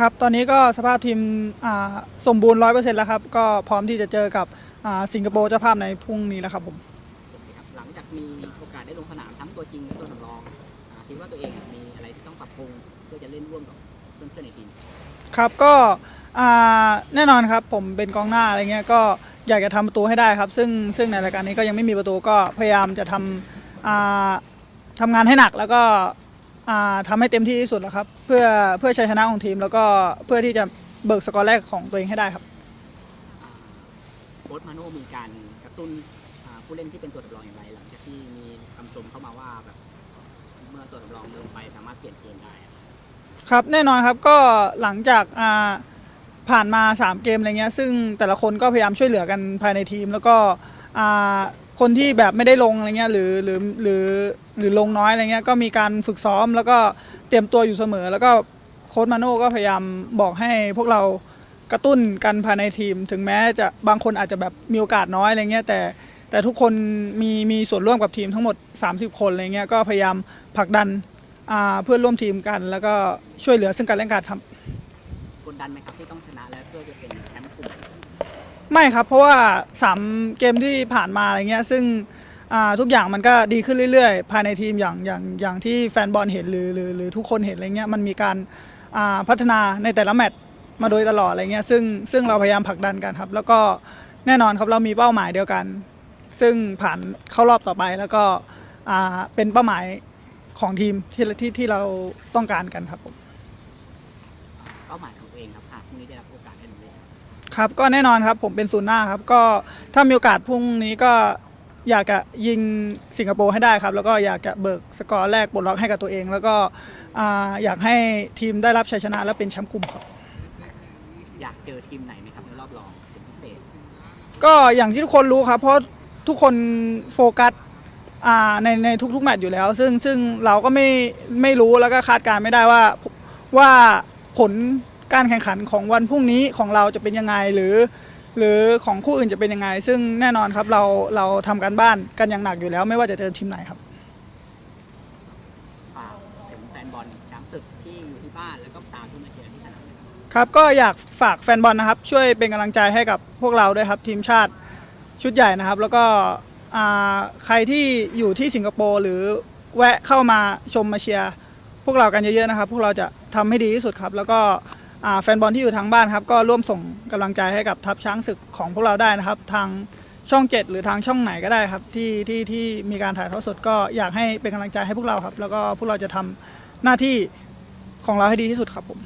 ครับตอนนี้ก็สภาพทีมอ่าสมบูรณ์ร้อยเปอร์เซ็นต์แล้วครับ ก็พร้อมที่จะเจอกับอ่าสิงคโปร์เจ้าภาพในพรุ่งนี้แล้วครับผมโอเคครับหลังจากมีโอกาสได้ลงสนามทั้งตัวจริงและตัวสำรองอ่าคิดว่าตัวเองมีอะไรที่ต้องปรับปรุงเพื่อจะเล่นร่วมกับเพื่อนๆในทีมครับก็อ่าแน่นอนครับผมเป็นกองหน้าอะไรเงี้ยก็อยากจะทำประตูให้ได้ครับ ซึ่งซึ่งในรายการนี้ก็ยังไม่มีประตูก็พยายามจะทำอ่าทำงานให้หนักแล้วก็ อ่าทำให้เต็มที่ที่สุดแล้วครับ เพื่อเพื่อชัยชนะของทีม แล้วก็เพื่อที่จะเบิกสกอร์แรกของตัวเองให้ได้ครับอ่าโค้ชมาโน่มีการกระตุ้นอ่าผู้เล่นที่เป็นตัวสำรองอย่างไร หลังจากที่มีคำชมเข้ามาว่าแบบเมื่อตัวสำรองลงไปสามารถเปลี่ยนเกมได้อะครับแน่นอนครับก็หลังจากอ่าผ่านมา 3 เกมอะไรเงี้ยซึ่งแต่ละคนก็พยายามช่วยเหลือกันภายในทีม แล้วก็อ่าคนที่แบบไม่ได้ลงอะไรเงี้ยหรือหรือหรือ หรือลงน้อยอะไรเงี้ยก็มีการฝึกซ้อมแล้วก็เตรียมตัวอยู่เสมอ แล้วก็โค้ชมาโน่ก็พยายามบอกให้พวกเรากระตุ้นกันภายในทีม ถึงแม้จะบางคนอาจจะแบบมีโอกาสน้อยอะไรเงี้ยแต่แต่ทุกคนมีมีส่วนร่วมกับทีมทั้งหมด 30 คนอะไรเงี้ยก็พยายามผลักดันอ่าเพื่อนร่วมทีมกัน แล้วก็ช่วยเหลือซึ่งกันและกันครับกดดันไหมครับที่ต้องชนะและเพื่อจะเป็นแชมป์กลุ่มไม่ครับเพราะว่า 3 เกมที่ผ่านมาอะไรเงี้ยซึ่งอ่า ทุกอย่างมันก็ดีขึ้นเรื่อยๆ ภายในทีมอย่างอย่างอย่างที่แฟนบอลเห็นหรือหรือหรือทุกคนเห็นอะไรเงี้ยมันมีการอ่าพัฒนาในแต่ละแมตช์มาโดยตลอดอะไรเงี้ยซึ่งซึ่งเราพยายามผลักดันกันครับ แล้วก็แน่นอนครับเรามีเป้าหมายเดียวกัน ซึ่งผ่านเข้ารอบต่อไปแล้วก็อ่าเป็นเป้าหมายของทีมที่ที่ที่เราต้องการกันครับผมเป้าหมายของตัวเองครับหากพรุ่งนี้ได้รับโอกาสได้ลงเล่นครับก็แน่นอนครับผมเป็นศูนย์หน้าครับก็ถ้ามีโอกาสพรุ่งนี้ก็ อยากจะยิงสิงคโปร์ให้ได้ครับ แล้วก็อยากจะเบิกสกอร์แรกปลดล็อกให้กับตัวเอง แล้วก็อ่าอยากให้ทีมได้รับชัยชนะและเป็นแชมป์กลุ่มครับ อยากเจอทีมไหนไหมครับในรอบรองเป็นพิเศษ ก็อย่างที่ทุกคนรู้ครับ เพราะทุกคนโฟกัสอ่าในในทุกๆแมตช์อยู่แล้ว ซึ่งซึ่งเราก็ไม่ไม่รู้แล้วก็คาดการณ์ไม่ได้ว่าว่าผลการแข่งขันของวันพรุ่งนี้ของเราจะเป็นยังไงหรือ หรือของคู่อื่นจะเป็นยังไง ซึ่งแน่นอนครับเราเราทำการบ้านกันอย่างหนักอยู่แล้ว ไม่ว่าจะเจอทีมไหนครับฝากถึงแฟนบอลช้างศึกที่อยู่ที่บ้านแล้วก็ตามที่มาเชียร์ที่สนามเลยครับครับ ก็อยากฝากแฟนบอลนะครับ ช่วยเป็นกำลังใจให้กับพวกเราด้วยครับ ทีมชาติชุดใหญ่นะครับ แล้วก็อ่าใครที่อยู่ที่สิงคโปร์หรือแวะเข้ามาชมมาเชียร์พวกเรากันเยอะๆนะครับ พวกเราจะทำให้ดีที่สุดครับ แล้วก็อ่า แฟนบอลที่อยู่ทางบ้านครับก็ร่วมส่งกำลังใจให้กับทัพช้างศึกของพวกเราได้นะครับ ทางช่อง 7 หรือทางช่องไหนก็ได้ครับที่ที่ที่มีการถ่ายทอดสดก็อยากให้เป็นกำลังใจให้พวกเราครับ แล้วก็พวกเราจะทำหน้าที่ของเราให้ดีที่สุดครับผม